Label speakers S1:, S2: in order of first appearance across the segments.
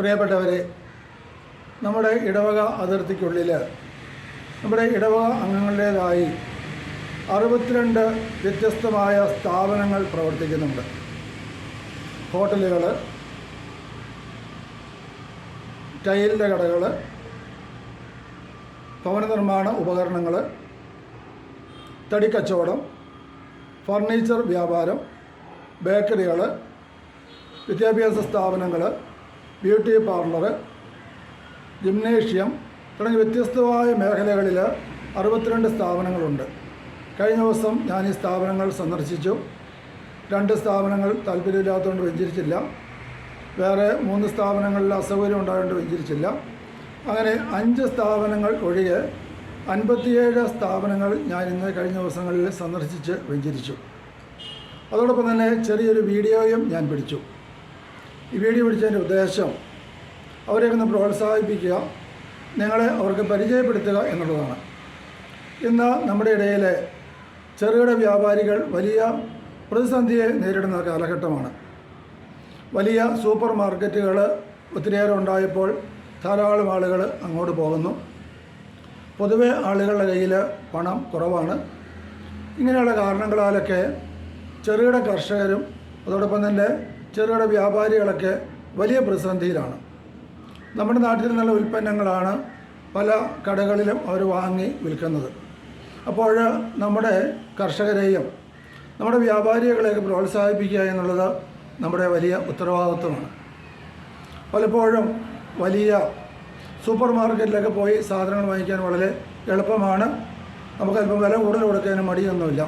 S1: പ്രിയപ്പെട്ടവരെ നമ്മുടെ ഇടവക അതിർത്തിക്കുള്ളിൽ നമ്മുടെ ഇടവക അംഗങ്ങളുടേതായി അറുപത്തിരണ്ട് വ്യത്യസ്തമായ സ്ഥാപനങ്ങൾ പ്രവർത്തിക്കുന്നുണ്ട്. ഹോട്ടലുകൾ ടൈലിന്റെ കടകൾ ഭവന നിർമ്മാണ ഉപകരണങ്ങൾ തടിക്കച്ചവടം ഫർണിച്ചർ വ്യാപാരം ബേക്കറികൾ വിദ്യാഭ്യാസ സ്ഥാപനങ്ങൾ ബ്യൂട്ടി പാർലർ ജിംനേഷ്യം തുടങ്ങി വ്യത്യസ്തമായ മേഖലകളിൽ അറുപത്തിരണ്ട് സ്ഥാപനങ്ങളുണ്ട്. കഴിഞ്ഞ ദിവസം ഞാൻ ഈ സ്ഥാപനങ്ങൾ സന്ദർശിച്ചു. രണ്ട് സ്ഥാപനങ്ങൾ താല്പര്യമില്ലാത്തതുകൊണ്ട് വെഞ്ചരിച്ചില്ല. വേറെ മൂന്ന് സ്ഥാപനങ്ങളിൽ അസൗകര്യം ഉണ്ടായതുകൊണ്ട് വെഞ്ചരിച്ചില്ല. അങ്ങനെ അഞ്ച് സ്ഥാപനങ്ങൾ ഒഴികെ അൻപത്തിയേഴ് സ്ഥാപനങ്ങൾ ഞാൻ ഇന്ന് കഴിഞ്ഞ ദിവസങ്ങളിൽ സന്ദർശിച്ച് വെഞ്ചരിച്ചു. അതോടൊപ്പം തന്നെ ചെറിയൊരു വീഡിയോയും ഞാൻ പിടിച്ചു. ഈ വീഡിയോ പിടിച്ചതിന്റെ ഉദ്ദേശം അവരെ ഒന്ന് പ്രോത്സാഹിപ്പിക്കുക നിങ്ങളെ അവർക്ക് പരിചയപ്പെടുത്തുക എന്നുള്ളതാണ്. ഇന്ന് നമ്മുടെ ഇടയിലെ ചെറുകിട വ്യാപാരികൾ വലിയ പ്രതിസന്ധിയെ നേരിടുന്ന കാലഘട്ടമാണ്. വലിയ സൂപ്പർ മാർക്കറ്റുകൾ ഒത്തിരിയേറെ ഉണ്ടായപ്പോൾ ധാരാളം ആളുകൾ അങ്ങോട്ട് പോകുന്നു. പൊതുവെ ആളുകളുടെ കയ്യിൽ പണം കുറവാണ്. ഇങ്ങനെയുള്ള കാരണങ്ങളാലൊക്കെ ചെറുകിട കർഷകരും അതോടൊപ്പം തന്നെ ചെറുകിട വ്യാപാരികളൊക്കെ വലിയ പ്രതിസന്ധിയിലാണ്. നമ്മുടെ നാട്ടിൽ നിന്നുള്ള ഉൽപ്പന്നങ്ങളാണ് പല കടകളിലും അവർ വാങ്ങി വിൽക്കുന്നത്. അപ്പോൾ നമ്മുടെ കർഷകരെയും നമ്മുടെ വ്യാപാരികളെയൊക്കെ പ്രോത്സാഹിപ്പിക്കുക എന്നുള്ളത് നമ്മുടെ വലിയ ഉത്തരവാദിത്വമാണ്. പലപ്പോഴും വലിയ സൂപ്പർ മാർക്കറ്റിലൊക്കെ പോയി സാധനങ്ങൾ വാങ്ങിക്കാൻ വളരെ എളുപ്പമാണ്. നമുക്ക് അല്പം വില കൂടുതൽ കൊടുക്കാനും മടിയൊന്നുമില്ല.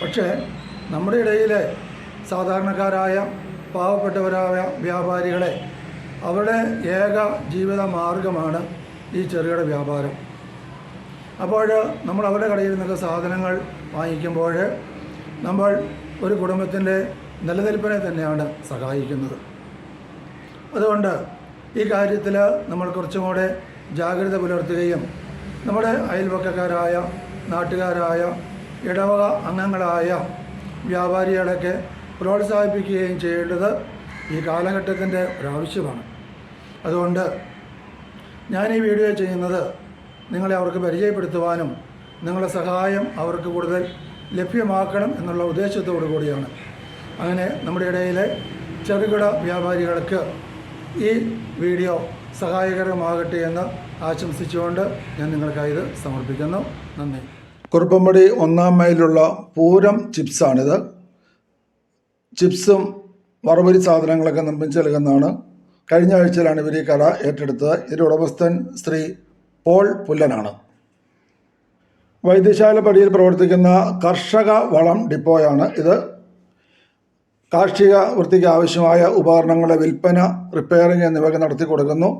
S1: പക്ഷേ നമ്മുടെ ഇടയിലെ സാധാരണക്കാരായ പാവപ്പെട്ടവരായ വ്യാപാരികളെ അവരുടെ ഏക ജീവിത മാർഗമാണ് ഈ ചെറുകിട വ്യാപാരം. അപ്പോൾ നമ്മൾ അവരുടെ കടയിൽ നിന്നൊക്കെ സാധനങ്ങൾ വാങ്ങിക്കുമ്പോൾ നമ്മൾ ഒരു കുടുംബത്തിന്റെ നിലനിൽപ്പിനെ തന്നെയാണ് സഹായിക്കുന്നത്. അതുകൊണ്ട് ഈ കാര്യത്തിൽ നമ്മൾ കുറച്ചും കൂടെ ജാഗ്രത പുലർത്തുകയും നമ്മുടെ അയൽപക്കക്കാരായ നാട്ടുകാരായ ഇടവക അംഗങ്ങളായ വ്യാപാരികളൊക്കെ പ്രോത്സാഹിപ്പിക്കുകയും ചെയ്യേണ്ടത് ഈ കാലഘട്ടത്തിന്റെ ഒരാവശ്യമാണ്. അതുകൊണ്ട് ഞാൻ ഈ വീഡിയോ ചെയ്യുന്നത് നിങ്ങളെ അവർക്ക് പരിചയപ്പെടുത്തുവാനും നിങ്ങളുടെ സഹായം അവർക്ക് കൂടുതൽ ലഭ്യമാക്കണം എന്നുള്ള ഉദ്ദേശത്തോടു കൂടിയാണ്. അങ്ങനെ നമ്മുടെ ഇടയിലെ ചെറുകിട വ്യാപാരികൾക്ക് ഈ വീഡിയോ സഹായകരമാകട്ടെ എന്ന് ആശംസിച്ചുകൊണ്ട് ഞാൻ നിങ്ങൾക്കായി ഇത് സമർപ്പിക്കുന്നു. നന്ദി. കുറുപ്പമ്പടി ഒന്നാം മൈലുള്ള പൂരം ചിപ്സാണിത്. ചിപ്സും വറവരി സാധനങ്ങളൊക്കെ നിർമ്മിച്ച് നൽകുന്നതാണ്. കഴിഞ്ഞ ആഴ്ചയിലാണ് ഇവർ ഈ കട ഏറ്റെടുത്തത്. ഇതിന്റെ ഉടമസ്ഥൻ ശ്രീ പോൾ പുല്ലനാണ്. വൈദ്യശാല പടിയിൽ പ്രവർത്തിക്കുന്ന കർഷക വളം ഡിപ്പോയാണ് ഇത്. കാർഷിക വൃത്തിക്ക് ആവശ്യമായ ഉപകരണങ്ങളുടെ വിൽപ്പന റിപ്പയറിംഗ് എന്നിവയൊക്കെ നടത്തി കൊടുക്കുന്നു.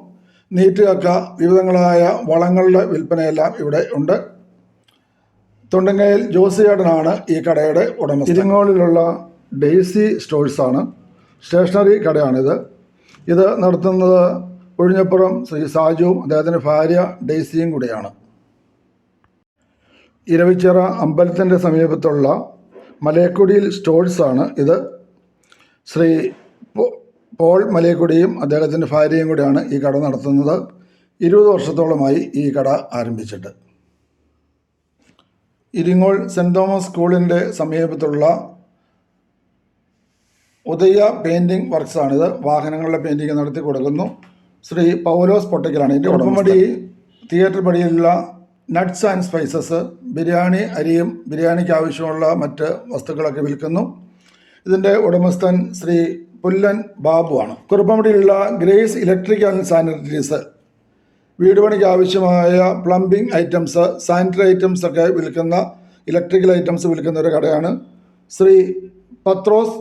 S1: നീറ്റ് കക്ക വിവിധങ്ങളായ വളങ്ങളുടെ വിൽപ്പനയെല്ലാം ഇവിടെ ഉണ്ട്. തൊണ്ടങ്ങയിൽ ജോസിയേട്ടനാണ് ഈ കടയുടെ ഉടമസ്ഥൻ. ഇരിങ്ങോളിലുള്ള ഡെയ്സി സ്റ്റോഴ്സാണ്. സ്റ്റേഷനറി കടയാണിത്. ഇത് നടത്തുന്നത് ഒഴിഞ്ഞപ്പുറം ശ്രീ സാജുവും അദ്ദേഹത്തിന്റെ ഭാര്യ ഡെയ്സിയും കൂടെയാണ്. ഇരവിച്ചിറ അമ്പലത്തിന്റെ സമീപത്തുള്ള മലയക്കുടിയിൽ സ്റ്റോഴ്സാണ് ഇത്. ശ്രീ പോൾ മലയക്കുടിയും അദ്ദേഹത്തിന്റെ ഭാര്യയും കൂടെയാണ് ഈ കട നടത്തുന്നത്. ഇരുപത് വർഷത്തോളമായി ഈ കട ആരംഭിച്ചിട്ട്. ഇരിങ്ങോൾ സെന്റ് തോമസ് സ്കൂളിന്റെ സമീപത്തുള്ള ഉദയ പെയിന്റിംഗ് വർക്ക്സാണിത് വാഹനങ്ങളുടെ പെയിന്റിങ് നടത്തി കൊടുക്കുന്നു. ശ്രീ പൗലോസ് പൊട്ടക്കലാണ് ഇതിന്റെ ഉടമ്പടി തിയേറ്റർ പടിയിലുള്ള നട്ട്സ് ആൻഡ് സ്പൈസസ് ബിരിയാണി അരിയും ബിരിയാണിക്ക് ആവശ്യമുള്ള മറ്റ് വസ്തുക്കളൊക്കെ വിൽക്കുന്നു. ഇതിന്റെ ഉടമസ്ഥൻ ശ്രീ പുല്ലൻ ബാബുവാണ് കുറുപ്പമടിയിലുള്ള ഗ്രേസ് ഇലക്ട്രിക് ആൻഡ് സാനിറ്ററീസ് വീട് പണിക്ക് ആവശ്യമായ പ്ലംബിംഗ് ഐറ്റംസ് സാനിറ്ററി ഐറ്റംസ് ഒക്കെ വിൽക്കുന്ന ഇലക്ട്രിക്കൽ ഐറ്റംസ് വിൽക്കുന്ന ഒരു കടയാണ്. ശ്രീ പത്രോസ്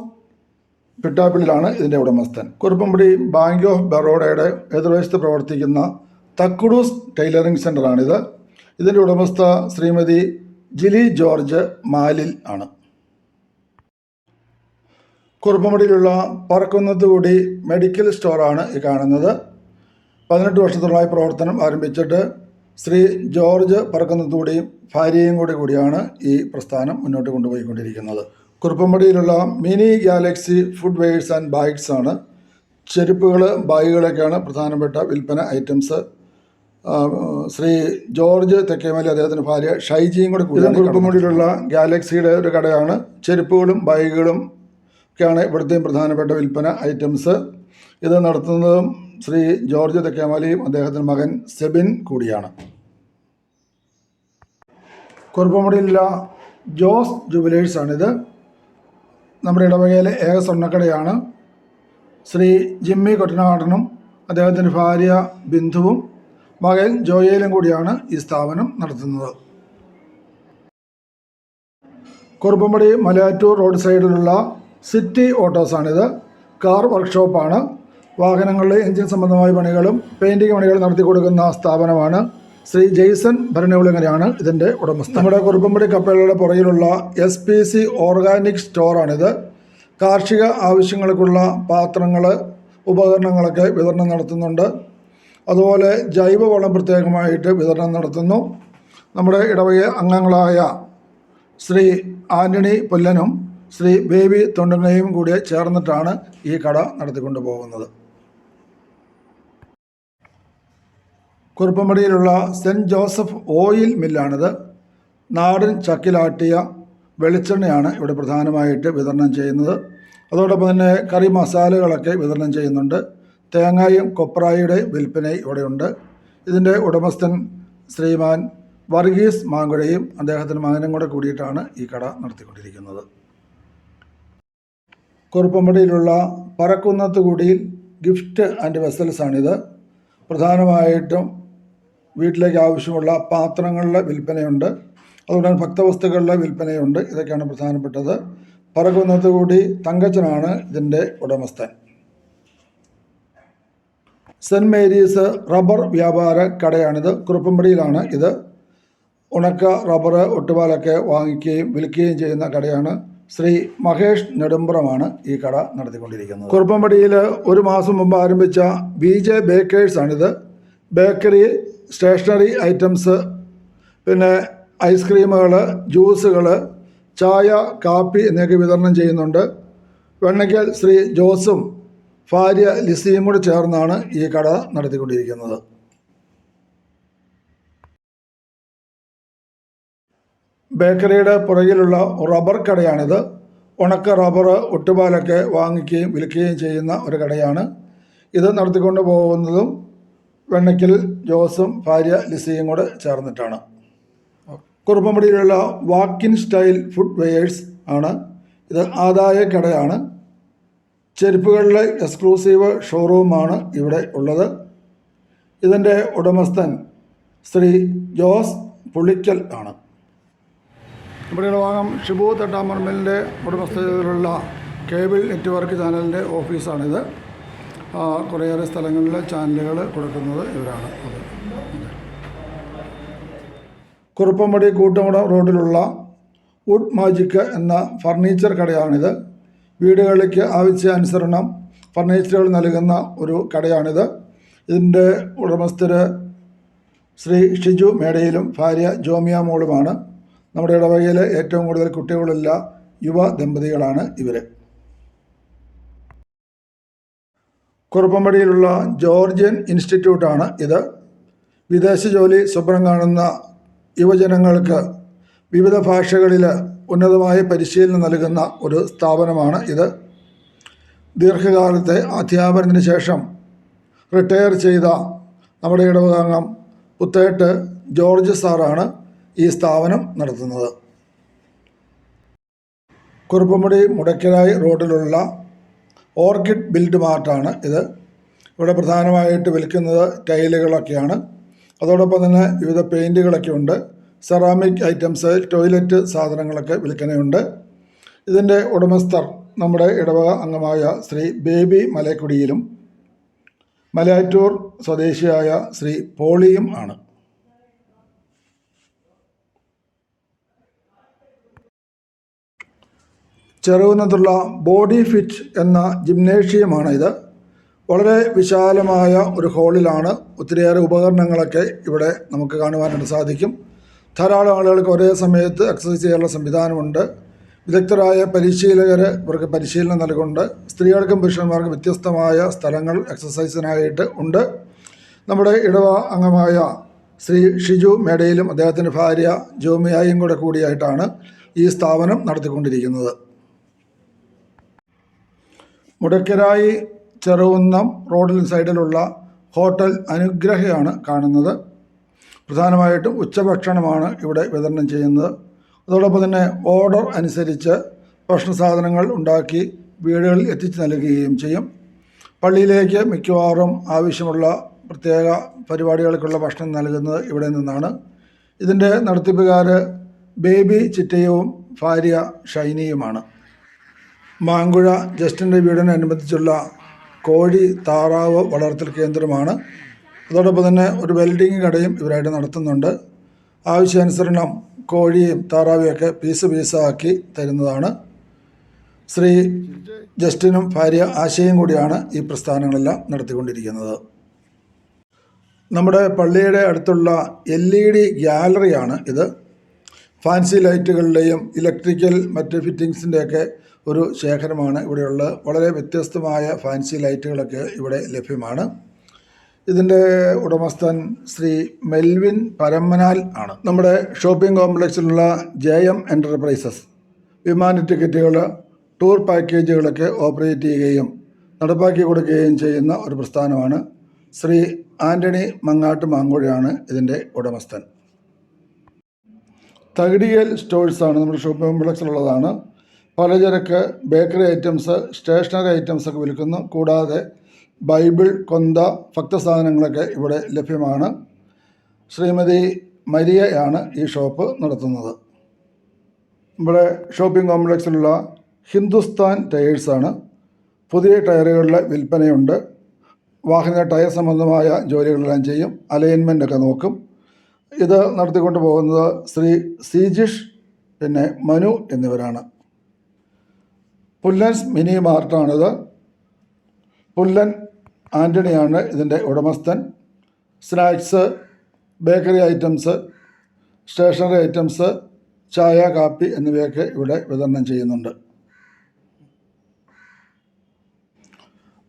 S1: പിട്ടാപ്പിളിലാണ് ഇതിന്റെ ഉടമസ്ഥൻ. കുറുപ്പമ്പടി ബാങ്ക് ഓഫ് ബറോഡയുടെ എതിർവശത്ത് പ്രവർത്തിക്കുന്ന തക്കുഡൂസ് ടൈലറിംഗ് സെന്ററാണിത് ഇതിന്റെ ഉടമസ്ഥ ശ്രീമതി ജിലി ജോർജ് മാലിൽ ആണ്. കുറുപ്പമ്പടിയിലുള്ള പറക്കുന്നതുകൂടി മെഡിക്കൽ സ്റ്റോറാണ് ഈ കാണുന്നത്. പതിനെട്ട് വർഷത്തോളമായി പ്രവർത്തനം ആരംഭിച്ചിട്ട് ശ്രീ ജോർജ് പറക്കുന്നത്തുകൂടിയും ഭാര്യയും കൂടി കൂടിയാണ് ഈ പ്രസ്ഥാനം മുന്നോട്ട് കൊണ്ടുപോയിക്കൊണ്ടിരിക്കുന്നത്. കുറുപ്പമ്പടിയിലുള്ള mini galaxy footwears and bags ആണ്. ചെരുപ്പുകൾ ബാഗുകളൊക്കെയാണ് പ്രധാനപ്പെട്ട വിൽപ്പന ഐറ്റംസ്. ശ്രീ ജോർജ് തെക്കേമലി അദ്ദേഹത്തിന്റെ ഭാര്യ ഷൈജിയും കൂടെ കൂടി കുറുപ്പമ്പടിയിലുള്ള ഗാലക്സിയുടെ ഒരു കടയാണ്. ചെരുപ്പുകളും ബാഗുകളും ഒക്കെയാണ് ഇവിടുത്തെയും പ്രധാനപ്പെട്ട വിൽപ്പന ഐറ്റംസ്. ഇത് നടത്തുന്നതും ശ്രീ ജോർജ് തെക്കേമലിയും അദ്ദേഹത്തിന്റെ മകൻ സെബിൻ കൂടിയാണ്. കുറുപ്പമുടിയിലുള്ള ജോസ് ജുവലേഴ്സാണിത്. നമ്മുടെ ഇടവകയിലെ ഏക സ്വർണക്കടയാണ് ശ്രീ ജിമ്മി കൊട്ടനാടനും അദ്ദേഹത്തിന്റെ ഭാര്യ ബിന്ദുവും മകൻ ജോയയിലും കൂടിയാണ് ഈ സ്ഥാപനം നടത്തുന്നത്. കുറുപ്പമ്പടി മലയാറ്റൂർ റോഡ് സൈഡിലുള്ള സിറ്റി ഓട്ടോസാണിത്. കാർ വർക്ക്ഷോപ്പാണ്. വാഹനങ്ങളുടെ എഞ്ചിൻ സംബന്ധമായ പണികളും പെയിന്റിങ് പണികളും നടത്തി കൊടുക്കുന്ന സ്ഥാപനമാണ്. ശ്രീ ജെയ്സൺ ഭരണവിളങ്ങനെയാണ് ഇതിന്റെ ഉടമസ്ഥ നമ്മുടെ കുറുപ്പമ്പടി കപ്പലുകളുടെ പുറകിലുള്ള എസ് പി സി ഓർഗാനിക് സ്റ്റോറാണിത് കാർഷിക ആവശ്യങ്ങൾക്കുള്ള പാത്രങ്ങൾ ഉപകരണങ്ങളൊക്കെ വിതരണം നടത്തുന്നുണ്ട്. അതുപോലെ ജൈവവളം പ്രത്യേകമായിട്ട് വിതരണം നടത്തുന്നു. നമ്മുടെ ഇടവക അംഗങ്ങളായ ശ്രീ ആന്റണി പുല്ലനും ശ്രീ ബേബി തൊണ്ടുങ്ങയും കൂടി ചേർന്നിട്ടാണ് ഈ കട നടത്തിക്കൊണ്ടു പോകുന്നത് കുറുപ്പമ്പടിയിലുള്ള സെന്റ് ജോസഫ് ഓയിൽ മില്ലാണിത്. നാടൻ ചക്കിലാട്ടിയ വെളിച്ചെണ്ണയാണ് ഇവിടെ പ്രധാനമായിട്ട് വിതരണം ചെയ്യുന്നത്. അതോടൊപ്പം തന്നെ കറി മസാലകളൊക്കെ വിതരണം ചെയ്യുന്നുണ്ട്. തേങ്ങായും കൊപ്രായുടെ വിൽപ്പന ഇവിടെയുണ്ട്. ഇതിന്റെ ഉടമസ്ഥൻ ശ്രീമാൻ വർഗീസ് മാങ്കുഴയും അദ്ദേഹത്തിന്റെ മകനും കൂടെ കൂടിയിട്ടാണ് ഈ കട നടത്തിക്കൊണ്ടിരിക്കുന്നത്. കുറുപ്പമ്പടിയിലുള്ള പറക്കുന്നത്തുകൂടിയിൽ ഗിഫ്റ്റ് ആൻഡ് വെസൽസാണിത്. പ്രധാനമായിട്ടും വീട്ടിലേക്ക് ആവശ്യമുള്ള പാത്രങ്ങളുടെ വിൽപ്പനയുണ്ട്. തന്നെ ഭക്തവസ്തുക്കളുടെ വിൽപ്പനയുണ്ട്. ഇതൊക്കെയാണ് പ്രധാനപ്പെട്ടത്. പറക്കുന്നത്ത് കൂടി തങ്കച്ചനാണ് ഇതിന്റെ ഉടമസ്ഥൻ. സെന്റ് മേരീസ് റബ്ബർ വ്യാപാര കടയാണിത്. കുറുപ്പമ്പടിയിലാണ് ഇത്. ഉണക്ക റബ്ബർ ഒട്ടുപാലൊക്കെ വാങ്ങിക്കുകയും വിൽക്കുകയും ചെയ്യുന്ന കടയാണ്. ശ്രീ മഹേഷ് നെടുമ്പ്രമാണ് ഈ കട നടത്തിക്കൊണ്ടിരിക്കുന്നത്. കുറുപ്പമ്പടിയിൽ ഒരു മാസം മുമ്പ് ആരംഭിച്ച ബി ജെ ബേക്കേഴ്സാണിത്. ബേക്കറി സ്റ്റേഷനറി ഐറ്റംസ് പിന്നെ ഐസ്ക്രീമുകൾ ജ്യൂസുകൾ ചായ കാപ്പി എന്നിവയൊക്കെ വിതരണം ചെയ്യുന്നുണ്ട്. വെണ്ണയ്ക്കൽ ശ്രീ ജോസും ഭാര്യ ലിസിയും കൂടി ചേർന്നാണ് ഈ കട നടത്തിക്കൊണ്ടിരിക്കുന്നത്. ബേക്കറിയുടെ പുറകിലുള്ള റബ്ബർ കടയാണിത്. ഉണക്ക റബ്ബർ ഒട്ടുപാലൊക്കെ വാങ്ങിക്കുകയും വിൽക്കുകയും ചെയ്യുന്ന ഒരു കടയാണ്. ഇത് നടത്തിക്കൊണ്ട് പോകുന്നതും വെണ്ണയ്ക്കൽ ജോസും ഭാര്യ ലിസയും കൂടെ ചേർന്നിട്ടാണ്. കുറുപ്പമ്പടിയിലുള്ള വാക്കിൻ സ്റ്റൈൽ ഫുഡ് വെയേഴ്സ് ആണ്. ഇത് ആദായ കടയാണ്. ചെരുപ്പുകളിലെ എക്സ്ക്ലൂസീവ് ഷോറൂമാണ് ഇവിടെ ഉള്ളത്. ഇതിന്റെ ഉടമസ്ഥൻ ശ്രീ ജോസ് പുളിക്കൽ ആണ്. നമ്മുടെ ഭാഗം ഷിബു തട്ടാമർമലിന്റെ ഉടമസ്ഥതയിലുള്ള കേബിൾ നെറ്റ്വർക്ക് ചാനലിന്റെ ഓഫീസാണിത്. കുറേയേറെ സ്ഥലങ്ങളിൽ ചാനലുകൾ കൊടുക്കുന്നത് ഇവരാണ്. കുറുപ്പമ്പടി കൂട്ടമുട റോഡിലുള്ള വുഡ് മാജിക് എന്ന ഫർണിച്ചർ കടയാണിത്. വീടുകളിലേക്ക് ആവശ്യാനുസരണം ഫർണിച്ചറുകൾ നൽകുന്ന ഒരു കടയാണിത്. ഇതിന്റെ ഉടമസ്ഥർ ശ്രീ ഷിജു മേടയിലും ഭാര്യ ജോമിയ മോളുമാണ്. നമ്മുടെ ഇടവകയിലെ ഏറ്റവും കൂടുതൽ കുട്ടികളുള്ള യുവ ദമ്പതികളാണ് ഇവർ കുറുപ്പമ്പടിയിലുള്ള ജോർജിയൻ ഇൻസ്റ്റിറ്റ്യൂട്ടാണ് ഇത്. വിദേശ ജോലി സ്വപ്നം കാണുന്ന യുവജനങ്ങൾക്ക് വിവിധ ഭാഷകളിൽ ഉന്നതമായ പരിശീലനം നൽകുന്ന ഒരു സ്ഥാപനമാണ് ഇത്. ദീർഘകാലത്തെ അധ്യാപനത്തിന് ശേഷം റിട്ടയർ ചെയ്ത നമ്മുടെ ഇടവകാംഗം പുത്തേട്ട് ജോർജ് സാറാണ് ഈ സ്ഥാപനം നടത്തുന്നത്. കുറുപ്പമുടി മുടക്കരായി റോഡിലുള്ള ഓർക്കിഡ് ബിൽഡ് മാർട്ടാണ് ഇത്. ഇവിടെ പ്രധാനമായിട്ട് വിൽക്കുന്നത് ടൈലുകളൊക്കെയാണ്. അതോടൊപ്പം തന്നെ വിവിധ പെയിന്റുകളൊക്കെ ഉണ്ട്. സെറാമിക് ഐറ്റംസ് ടോയ്ലറ്റ് സാധനങ്ങളൊക്കെ വിൽക്കുന്നുണ്ട് ഇതിന്റെ ഉടമസ്ഥർ നമ്മുടെ ഇടവക അംഗമായ ശ്രീ ബേബി മലക്കുടിയിലും മലയാറ്റൂർ സ്വദേശിയായ ശ്രീ പോളിയും ആണ്. ചെറുകുന്നത്തുള്ള ബോഡി ഫിറ്റ് എന്ന ജിംനേഷ്യമാണ് ഇത് വളരെ വിശാലമായ ഒരു ഹോളിലാണ് ഒത്തിരിയേറെ ഉപകരണങ്ങളൊക്കെ ഇവിടെ നമുക്ക് കാണുവാനായിട്ട് സാധിക്കും. ധാരാളം ആളുകൾക്ക് ഒരേ സമയത്ത് എക്സസൈസ് ചെയ്യാനുള്ള സംവിധാനമുണ്ട്. വിദഗ്ധരായ പരിശീലകർ ഇവർക്ക് പരിശീലനം നൽകുന്നുണ്ട്. സ്ത്രീകൾക്കും പുരുഷന്മാർക്കും വ്യത്യസ്തമായ സ്ഥലങ്ങൾ എക്സസൈസിനായിട്ട് ഉണ്ട്. നമ്മുടെ ഇടവ അംഗമായ ശ്രീ ഷിജു മേടയിലും അദ്ദേഹത്തിന്റെ ഭാര്യ ജോമിയായും കൂടെ കൂടിയായിട്ടാണ് ഈ സ്ഥാപനം നടത്തിക്കൊണ്ടിരിക്കുന്നത്. മുടക്കരായി ചെറുകുന്നം റോഡിൽ സൈഡിലുള്ള ഹോട്ടൽ അനുഗ്രഹയാണ് കാണുന്നത്. പ്രധാനമായിട്ടും ഉച്ചഭക്ഷണമാണ് ഇവിടെ വിതരണം ചെയ്യുന്നത്. അതോടൊപ്പം തന്നെ ഓർഡർ അനുസരിച്ച് ഭക്ഷണ സാധനങ്ങൾ ഉണ്ടാക്കി വീടുകളിൽ എത്തിച്ചു നൽകുകയും ചെയ്യും. പള്ളിയിലേക്ക് മിക്കവാറും ആവശ്യമുള്ള പ്രത്യേക പരിപാടികൾക്കുള്ള ഭക്ഷണം നൽകുന്നത് ഇവിടെ നിന്നാണ്. ഇതിന്റെ നടത്തിപ്പുകാർ ബേബി ചിറ്റയവും ഭാര്യ ഷൈനിയുമാണ്. മാങ്കുഴ ജസ്റ്റിന്റെ വീടിനനുബന്ധിച്ചുള്ള കോഴി താറാവ് വളർത്തൽ കേന്ദ്രമാണ്. അതോടൊപ്പം തന്നെ ഒരു വെൽഡിംഗ് കടയും ഇവരായിട്ട് നടത്തുന്നുണ്ട്. ആവശ്യാനുസരണം കോഴിയും താറാവിയൊക്കെ പീസ് പീസാക്കി തരുന്നതാണ്. ശ്രീ ജസ്റ്റിനും ഭാര്യ ആശയും കൂടിയാണ് ഈ പ്രസ്ഥാനങ്ങളെല്ലാം നടത്തിക്കൊണ്ടിരിക്കുന്നത്. നമ്മുടെ പള്ളിയുടെ അടുത്തുള്ള എൽ ഇ ഡി ഗ്യാലറിയാണ് ഇത്. ഫാൻസി ലൈറ്റുകളുടെയും ഇലക്ട്രിക്കൽ മറ്റ് ഫിറ്റിങ്സിന്റെയൊക്കെ ഒരു ശേഖരമാണ്. ഇവിടെയുള്ള വളരെ വ്യത്യസ്തമായ ഫാൻസി ലൈറ്റുകളൊക്കെ ഇവിടെ ലഭ്യമാണ്. ഇതിന്റെ ഉടമസ്ഥൻ ശ്രീ മെൽവിൻ പരമ്മനാൽ ആണ്. നമ്മുടെ ഷോപ്പിംഗ് കോംപ്ലക്സിലുള്ള ജെ എം എന്റർപ്രൈസസ് വിമാന ടിക്കറ്റുകൾ ടൂർ പാക്കേജുകളൊക്കെ ഓപ്പറേറ്റ് ചെയ്യുകയും നടപ്പാക്കി കൊടുക്കുകയും ചെയ്യുന്ന ഒരു പ്രസ്ഥാനമാണ് ശ്രീ ആന്റണി മങ്ങാട്ട് മാങ്കുഴയാണ് ഇതിന്റെ ഉടമസ്ഥൻ. തകിടിയൽ സ്റ്റോഴ്സാണ് നമ്മുടെ ഷോപ്പിംഗ് കോംപ്ലക്സിലുള്ളതാണ്. പലചരക്ക് ബേക്കറി ഐറ്റംസ് സ്റ്റേഷനറി ഐറ്റംസ് ഒക്കെ വിൽക്കുന്നു. കൂടാതെ ബൈബിൾ കൊന്ത ഭക്തസാധനങ്ങളൊക്കെ ഇവിടെ ലഭ്യമാണ്. ശ്രീമതി മരിയയാണ് ഈ ഷോപ്പ് നടത്തുന്നത്. ഇവിടെ ഷോപ്പിംഗ് കോംപ്ലക്സിലുള്ള ഹിന്ദുസ്ഥാൻ ടയേഴ്സാണ് പുതിയ ടയറുകളുടെ വിൽപ്പനയുണ്ട്. വാഹന ടയർ സംബന്ധമായ ജോലികളെല്ലാം ചെയ്യും. അലൈൻമെന്റ് ഒക്കെ നോക്കും. ഇത് നടത്തിക്കൊണ്ട് പോകുന്നത് ശ്രീ സീജിഷ് പിന്നെ മനു എന്നിവരാണ്. പുല്ലൻസ് മിനി മാർട്ടാണിത്. പുല്ലൻ ആന്റണിയാണ് ഇതിന്റെ ഉടമസ്ഥൻ. Snacks bakery items stationery items ചായ കാപ്പി എന്നിവയൊക്കെ ഇവിടെ വിതരണം ചെയ്യുന്നുണ്ട്.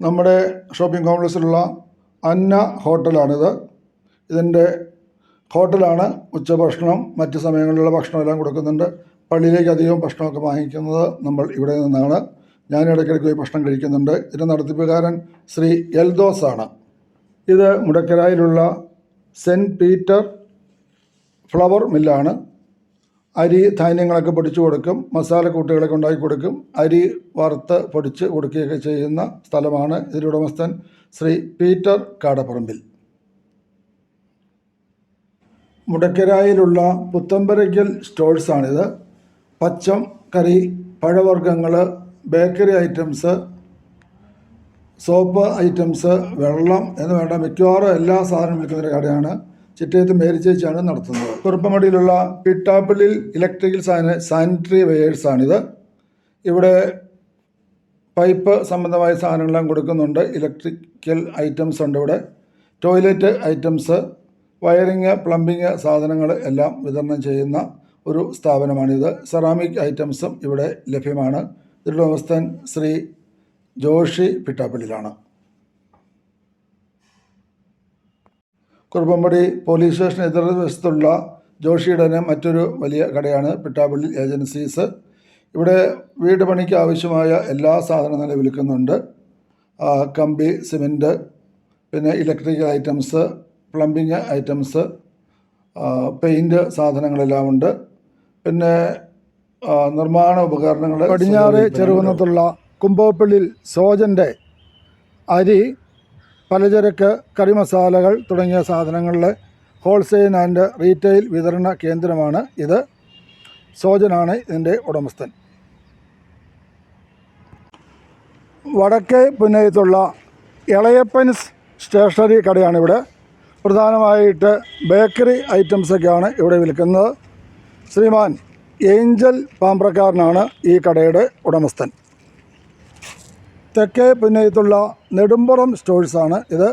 S1: നമ്മുടെ ഷോപ്പിംഗ് കോംപ്ലക്സിലുള്ള അന്ന ഹോട്ടലാണിത്. ഇതിന്റെ ഹോട്ടലാണ് ഉച്ചഭക്ഷണം മറ്റ് സമയങ്ങളിലുള്ള ഭക്ഷണമെല്ലാം കൊടുക്കുന്നുണ്ട്. പള്ളിയിലേക്ക് അധികം ഭക്ഷണമൊക്കെ വാങ്ങിക്കുന്നത് നമ്മൾ ഇവിടെ നിന്നാണ്. ഞാൻ ഇടയ്ക്കിടയ്ക്ക് പോയി ഭക്ഷണം കഴിക്കുന്നുണ്ട്. ഇതിന്റെ നടത്തിപ്പുകാരൻ ശ്രീ എൽദോസ് ആണ്. ഇത് മുടക്കരായിലുള്ള സെന്റ് പീറ്റർ ഫ്ലവർ മില്ലാണ്. അരി ധാന്യങ്ങളൊക്കെ പൊടിച്ചു കൊടുക്കും. മസാലക്കൂട്ടുകളൊക്കെ ഉണ്ടാക്കി കൊടുക്കും. അരി വറുത്ത് പൊടിച്ച് കൊടുക്കുകയൊക്കെ ചെയ്യുന്ന സ്ഥലമാണ് ഇതിന്റെ ഉടമസ്ഥൻ ശ്രീ പീറ്റർ കാടപ്പറമ്പിൽ. മുടക്കരായിലുള്ള പുത്തമ്പരയ്ക്കൽ സ്റ്റോഴ്സാണിത്. പച്ചം കറി പഴവർഗങ്ങൾ ബേക്കറി ഐറ്റംസ് സോപ്പ് ഐറ്റംസ് വെള്ളം എന്ന് വേണ്ട മിക്കവാറും എല്ലാ സാധനവും വിൽക്കുന്ന ഒരു കടയാണ്. ചിറ്റയത്ത് മേരിച്ചേച്ചാണ് നടത്തുന്നത്. കുറുപ്പമടിയിലുള്ള പിട്ടാപ്പിളിൽ ഇലക്ട്രിക്കൽ സാന സാനിറ്ററി വെയേഴ്സാണിത് ഇവിടെ പൈപ്പ് സംബന്ധമായ സാധനങ്ങളെല്ലാം കൊടുക്കുന്നുണ്ട്. ഇലക്ട്രിക്കൽ ഐറ്റംസ് ഉണ്ട് ഇവിടെ. ടോയ്ലറ്റ് ഐറ്റംസ് വയറിങ് പ്ലംബിങ് സാധനങ്ങൾ എല്ലാം വിതരണം ചെയ്യുന്ന ഒരു സ്ഥാപനമാണിത്. സെറാമിക് ഐറ്റംസും ഇവിടെ ലഭ്യമാണ്. ഇതിന്റെ ഉടമസ്ഥൻ ശ്രീ ജോഷി പിട്ടാപ്പള്ളിയിലാണ്. കുറുപ്പമ്പടി പോലീസ് സ്റ്റേഷൻ എതിർവശത്തുള്ള ജോഷിയുടെ തന്നെ മറ്റൊരു വലിയ കടയാണ് പിട്ടാപ്പള്ളി ഏജൻസീസ് ഇവിടെ വീട് പണിക്ക് ആവശ്യമായ എല്ലാ സാധനങ്ങളും വിൽക്കുന്നുണ്ട് കമ്പി സിമന്റ് പിന്നെ electrical items plumbing items paint സാധനങ്ങളെല്ലാം ഉണ്ട്. പിന്നെ നിർമ്മാണ ഉപകരണങ്ങൾ പടിഞ്ഞാറ് ചെറുകുന്നത്തുള്ള കുമ്പോപ്പള്ളിയിൽ സോജന്റെ അരി പലചരക്ക് കറിമസാലകൾ തുടങ്ങിയ സാധനങ്ങളിലെ ഹോൾസെയിൽ ആൻഡ് റീറ്റെയിൽ വിതരണ കേന്ദ്രമാണ് ഇത്. സോജനാണ് ഇതിന്റെ ഉടമസ്ഥൻ. വടക്കേ പുനയത്തുള്ള ഇളയപ്പൻസ് സ്റ്റേഷനറി കടയാണിവിടെ. പ്രധാനമായിട്ട് ബേക്കറി ഐറ്റംസൊക്കെയാണ് ഇവിടെ വിൽക്കുന്നത്. ശ്രീമാൻ ഏഞ്ചൽ പാമ്പ്രക്കാരനാണ് ഈ കടയുടെ ഉടമസ്ഥൻ. തെക്കേ പിന്നയത്തുള്ള നെടുമ്പുറം സ്റ്റോഴ്സാണ് ഇത്.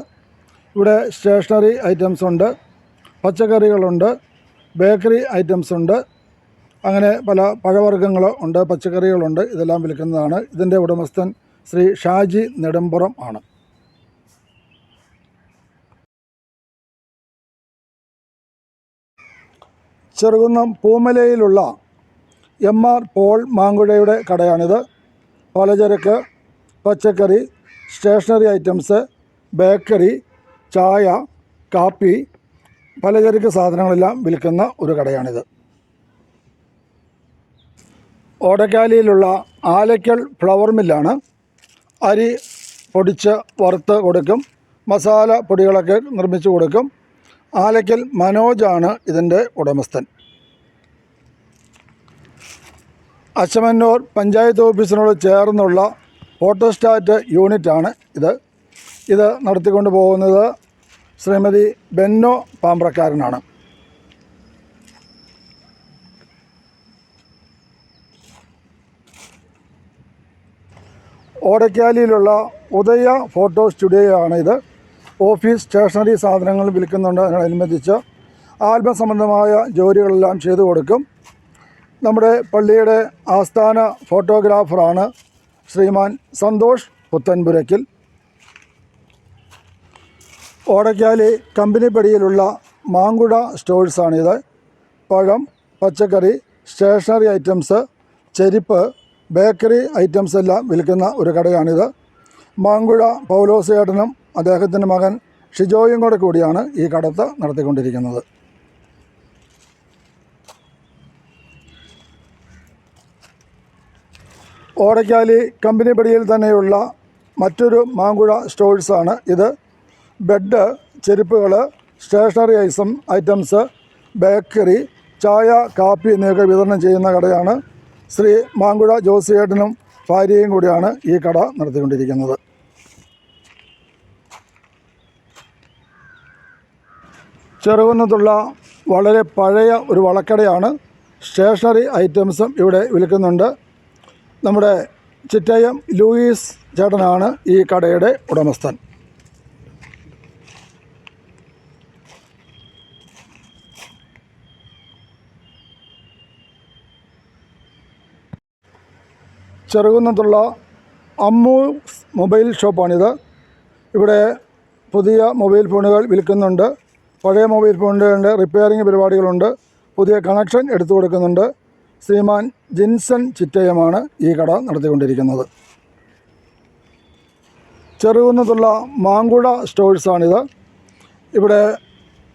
S1: ഇവിടെ സ്റ്റേഷനറി ഐറ്റംസ് ഉണ്ട് പച്ചക്കറികളുണ്ട് ബേക്കറി ഐറ്റംസ് ഉണ്ട്. അങ്ങനെ പല പഴവർഗങ്ങൾ ഉണ്ട് പച്ചക്കറികളുണ്ട് ഇതെല്ലാം വിൽക്കുന്നതാണ്. ഇതിന്റെ ഉടമസ്ഥൻ ശ്രീ ഷാജി നെടുമ്പുറം ആണ്. ചെറുകുന്നം പൂമലയിലുള്ള എം ആർ പോൾ മാങ്കുഴയുടെ കടയാണിത്. പലചരക്ക് പച്ചക്കറി സ്റ്റേഷനറി ഐറ്റംസ് ബേക്കറി ചായ കാപ്പി പലചരക്ക് സാധനങ്ങളെല്ലാം വിൽക്കുന്ന ഒരു കടയാണിത്. ഓടക്കാലിയിലുള്ള ആലയ്ക്കൽ ഫ്ലവർ മില്ലാണ്. അരി പൊടിച്ച് വറുത്ത് കൊടുക്കും. മസാല പൊടികളൊക്കെ നിർമ്മിച്ചു കൊടുക്കും. ആലയ്ക്കൽ മനോജാണ് ഇതിന്റെ ഉടമസ്ഥൻ. അച്ചമന്നൂർ പഞ്ചായത്ത് ഓഫീസിനോട് ചേർന്നുള്ള യൂണിറ്റ് യൂണിറ്റാണ് ഇത്. ഇത് നടത്തിക്കൊണ്ട് പോകുന്നത് ശ്രീമതി ബെന്നോ പാമ്പ്രക്കാരനാണ്. ഓടക്കാലിയിലുള്ള ഉദയ ഫോട്ടോ സ്റ്റുഡിയോ ആണ് ഇത് ഓഫീസ് സ്റ്റേഷനറി സാധനങ്ങൾ വിൽക്കുന്നുണ്ട് അതിനനുബന്ധിച്ച് ആൽബം സംബന്ധമായ ജോലികളെല്ലാം ചെയ്തു കൊടുക്കും. നമ്മുടെ പള്ളിയുടെ ആസ്ഥാന ഫോട്ടോഗ്രാഫറാണ് ശ്രീമാൻ സന്തോഷ് പുത്തൻപുരക്കിൽ ഓടക്കാലി കമ്പനിപ്പടിയിലുള്ള മാങ്കുട സ്റ്റോഴ്സാണിത്. പഴം പച്ചക്കറി സ്റ്റേഷനറി ഐറ്റംസ് ചെരിപ്പ് ബേക്കറി ഐറ്റംസ് എല്ലാം വിൽക്കുന്ന ഒരു കടയാണിത്. മാങ്കുഴ പൗലോസേട്ടനും അദ്ദേഹത്തിന്റെ മകൻ ഷിജോയും കൂടെ കൂടിയാണ് ഈ കടത്ത് നടത്തിക്കൊണ്ടിരിക്കുന്നത്. ഓടക്കാലി കമ്പനി പടിയിൽ തന്നെയുള്ള മറ്റൊരു മാങ്കുഴ സ്റ്റോഴ്സാണ് ഇത്. ബെഡ് ചെരുപ്പുകൾ സ്റ്റേഷനറി ഐസം ഐറ്റംസ് ബേക്കറി ചായ കാപ്പി എന്നിവയൊക്കെ വിതരണം ചെയ്യുന്ന കടയാണ്. ശ്രീ മാങ്കുഴ ജോസിയേട്ടനും ഭാര്യയും കൂടിയാണ് ഈ കട നടത്തിക്കൊണ്ടിരിക്കുന്നത്. ചെറുകുന്നത്തുള്ള വളരെ പഴയ ഒരു വളക്കടയാണ് സ്റ്റേഷനറി ഐറ്റംസും ഇവിടെ വിൽക്കുന്നുണ്ട്. നമ്മുടെ ചിറ്റയം ലൂയിസ് ചേട്ടനാണ് ഈ കടയുടെ ഉടമസ്ഥൻ. ചെറുകുന്നത്തുള്ള അമ്മു മൊബൈൽ ഷോപ്പാണിത്. ഇവിടെ പുതിയ മൊബൈൽ ഫോണുകൾ വിൽക്കുന്നുണ്ട്. പഴയ മൊബൈൽ ഫോണിന്റെ റിപ്പയറിംഗ് പരിപാടികളുണ്ട്. പുതിയ കണക്ഷൻ എടുത്തു കൊടുക്കുന്നുണ്ട്. ശ്രീമാൻ ജിൻസൺ ചിറ്റയമാണ് ഈ കട നടത്തിക്കൊണ്ടിരിക്കുന്നത്. ചെറുകുന്നത്തുള്ള മാങ്കുട സ്റ്റോഴ്സാണിത്. ഇവിടെ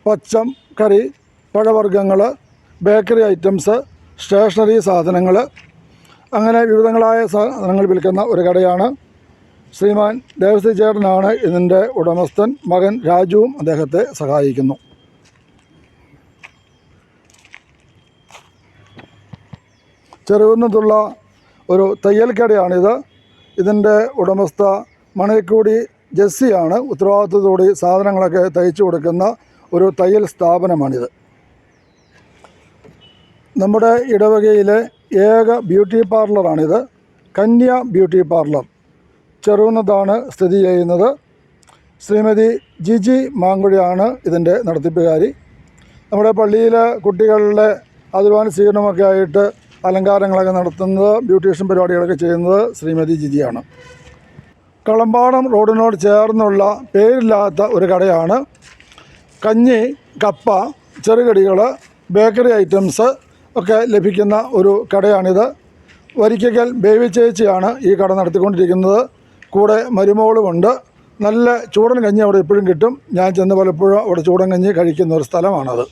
S1: പച്ചം കറി പഴവർഗങ്ങൾ ബേക്കറി ഐറ്റംസ് സ്റ്റേഷനറി സാധനങ്ങൾ അങ്ങനെ വിവിധങ്ങളായ സാധനങ്ങൾ വിൽക്കുന്ന ഒരു കടയാണ്. ശ്രീമാൻ ദേവസ്വി ചേട്ടനാണ് ഇതിന്റെ ഉടമസ്ഥൻ. മകൻ രാജുവും അദ്ദേഹത്തെ സഹായിക്കുന്നു. ചെറുകുന്നത്തുള്ള ഒരു തയ്യൽക്കടയാണിത്. ഇതിന്റെ ഉടമസ്ഥ മണയക്കൂടി ജെസ്സിയാണ്. ഉത്തരവാദിത്വത്തോടെ സാധനങ്ങളൊക്കെ തയ്ച്ചു കൊടുക്കുന്ന ഒരു തയ്യൽ സ്ഥാപനമാണിത്. നമ്മുടെ ഇടവകയിലെ ഏക ബ്യൂട്ടി പാർലറാണിത്. Kanya beauty parlour. ചെറുകുന്നത്താണ് സ്ഥിതി ചെയ്യുന്നത്. ശ്രീമതി ജിജി മാങ്കുഴിയാണ് ഇതിന്റെ നടത്തിപ്പുകാരി. നമ്മുടെ പള്ളിയിലെ കുട്ടികളുടെ അതിർവാന സ്വീകരണമൊക്കെ ആയിട്ട് അലങ്കാരങ്ങളൊക്കെ നടത്തുന്നത് ബ്യൂട്ടീഷ്യൻ പരിപാടികളൊക്കെ ചെയ്യുന്നത് ശ്രീമതി ജിജിയാണ്. കളമ്പാടം റോഡിനോട് ചേർന്നുള്ള പേരില്ലാത്ത ഒരു കടയാണ്. കഞ്ഞി കപ്പ ചെറുകടികൾ ബേക്കറി ഐറ്റംസ് ഒക്കെ ലഭിക്കുന്ന ഒരു കടയാണിത്. വരിക്കൽ ബേവി ചേച്ചിയാണ് ഈ കട നടത്തിക്കൊണ്ടിരിക്കുന്നത്. കൂടെ മരുമോളുമുണ്ട് നല്ല ചൂടൻ കഞ്ഞി അവിടെ എപ്പോഴും കിട്ടും. ഞാൻ ചെന്ന് പലപ്പോഴും അവിടെ ചൂടൻ കഞ്ഞി കഴിക്കുന്ന ഒരു സ്ഥലമാണത്.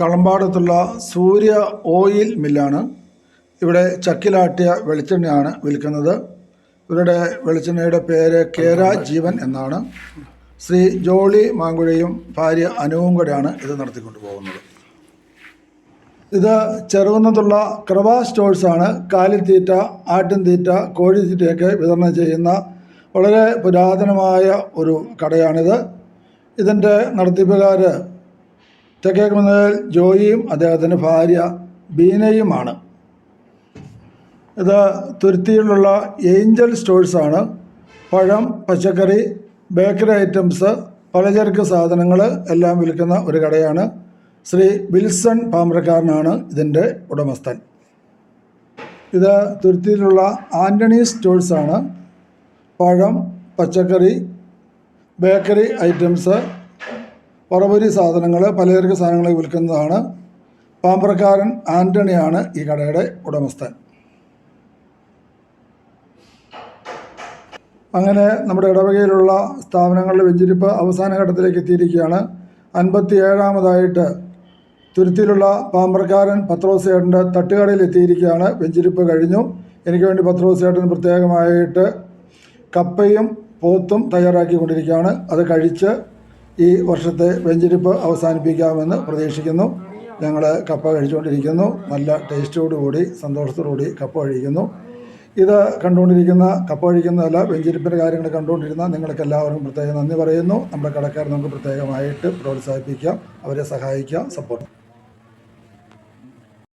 S1: കളമ്പാടത്തുള്ള സൂര്യ ഓയിൽ മില്ലാണ്. ഇവിടെ ചക്കിലാട്ടിയ വെളിച്ചെണ്ണയാണ് വിൽക്കുന്നത്. ഇവരുടെ വെളിച്ചെണ്ണയുടെ പേര് കേര ജീവൻ എന്നാണ്. ശ്രീ ജോളി മാങ്കുഴയും ഭാര്യ അനുവും കൂടെയാണ് ഇത് നടത്തിക്കൊണ്ടു പോകുന്നത് ഇത് ചെറുകുന്നത്തുള്ള കൃപ സ്റ്റോഴ്സാണ് കാലിത്തീറ്റ ആട്ടിൻതീറ്റ കോഴിത്തീറ്റയൊക്കെ വിതരണം ചെയ്യുന്ന വളരെ പുരാതനമായ ഒരു കടയാണിത്. ഇതിന്റെ നടത്തിപ്പുകാർ തെക്കേക്കുമനയിൽ ജോയിയും അദ്ദേഹത്തിന്റെ ഭാര്യ ബീനയുമാണ്. ഇത് തുരുത്തിയിലുള്ള ഏഞ്ചൽ സ്റ്റോഴ്സാണ് പഴം പച്ചക്കറി ബേക്കറി ഐറ്റംസ് പലചരക്ക് സാധനങ്ങൾ എല്ലാം വിൽക്കുന്ന ഒരു കടയാണ്. ശ്രീ വിൽസൺ പാമ്പ്രക്കാരനാണ് ഇതിന്റെ ഉടമസ്ഥൻ. ഇത് തുരുത്തിയിലുള്ള ആന്റണി സ്റ്റോഴ്സാണ് പഴം പച്ചക്കറി ബേക്കറി ഐറ്റംസ് പറവരി സാധനങ്ങൾ പലചരക്ക് സാധനങ്ങൾ വിൽക്കുന്നതാണ്. പാമ്പ്രക്കാരൻ ആന്റണിയാണ് ഈ കടയുടെ ഉടമസ്ഥൻ. അങ്ങനെ നമ്മുടെ ഇടവകയിലുള്ള സ്ഥാപനങ്ങളുടെ വെഞ്ചിരിപ്പ് അവസാന ഘട്ടത്തിലേക്ക് എത്തിയിരിക്കുകയാണ്. അൻപത്തി ഏഴാമതായിട്ട് തുരുത്തിയിലുള്ള പാമ്പ്രക്കാരൻ പത്രോസേട്ടന്റെ തട്ടുകടയിൽ എത്തിയിരിക്കുകയാണ് വെഞ്ചിരിപ്പ് കഴിഞ്ഞു. എനിക്ക് വേണ്ടി പത്രോസേട്ടൻ പ്രത്യേകമായിട്ട് കപ്പയും പോത്തും തയ്യാറാക്കി തയ്യാറാക്കിക്കൊണ്ടിരിക്കുകയാണ്. അത് കഴിച്ച് ഈ വർഷത്തെ വെഞ്ചിരിപ്പ് അവസാനിപ്പിക്കാമെന്ന് പ്രതീക്ഷിക്കുന്നു. ഞങ്ങൾ കപ്പ കഴിച്ചുകൊണ്ടിരിക്കുന്നു. നല്ല ടേസ്റ്റോടുകൂടി സന്തോഷത്തോടുകൂടി കപ്പ കഴിക്കുന്നു. ഇത് കണ്ടുകൊണ്ടിരിക്കുന്ന കപ്പ കഴിക്കുന്നതല്ല വെഞ്ചിരിപ്പിന്റെ കാര്യങ്ങൾ കണ്ടുകൊണ്ടിരുന്ന നിങ്ങൾക്ക് എല്ലാവർക്കും പ്രത്യേകം നന്ദി പറയുന്നു. നമ്മുടെ കടക്കാർ നമുക്ക് പ്രത്യേകമായിട്ട് പ്രോത്സാഹിപ്പിക്കാം. അവരെ സഹായിക്കാം സപ്പോർട്ട്